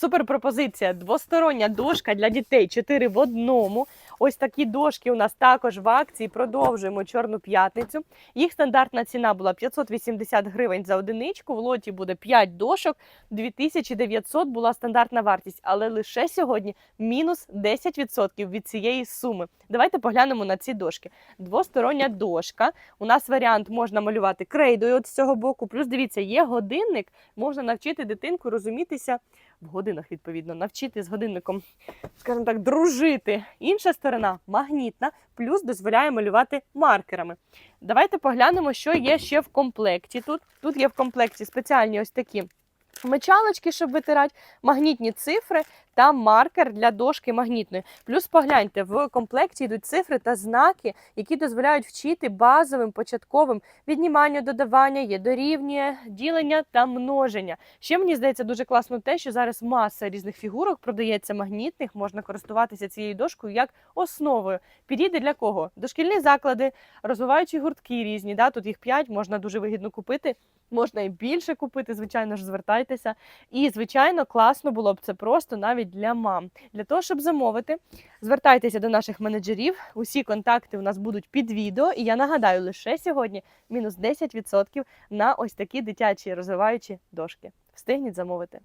Супер пропозиція. Двостороння дошка для дітей 4 в одному. Ось такі дошки у нас також в акції. Продовжуємо чорну п'ятницю. Їх стандартна ціна була 580 гривень за одиничку. В лоті буде 5 дошок. 2900 була стандартна вартість, але лише сьогодні мінус 10% від цієї суми. Давайте поглянемо на ці дошки. Двостороння дошка. У нас варіант можна малювати крейдою от з цього боку. Плюс дивіться, є годинник. Можна навчити дитинку розумітися в годинах, відповідно, навчити з годинником, скажімо так, дружити. Інша сторона магнітна, плюс дозволяє малювати маркерами. Давайте поглянемо, що є ще в комплекті. Тут, тут є в комплекті спеціальні ось такі. Мечалочки, щоб витирати, магнітні цифри та маркер для дошки магнітної. Плюс погляньте, в комплекті йдуть цифри та знаки, які дозволяють вчити базовим початковим віднімання, додавання, є дорівнює, ділення та множення. Ще мені здається дуже класно те, що зараз маса різних фігурок продається магнітних, можна користуватися цією дошкою як основою. Підійде для кого? Дошкільні заклади, розвиваючі гуртки різні. Да? Тут їх 5, можна дуже вигідно купити. Можна і більше купити, звичайно ж, звертайтеся. І, звичайно, класно було б це просто навіть для мам. Для того, щоб замовити, звертайтеся до наших менеджерів. Усі контакти у нас будуть під відео. І я нагадаю, лише сьогодні мінус 10% на ось такі дитячі розвиваючі дошки. Встигніть замовити.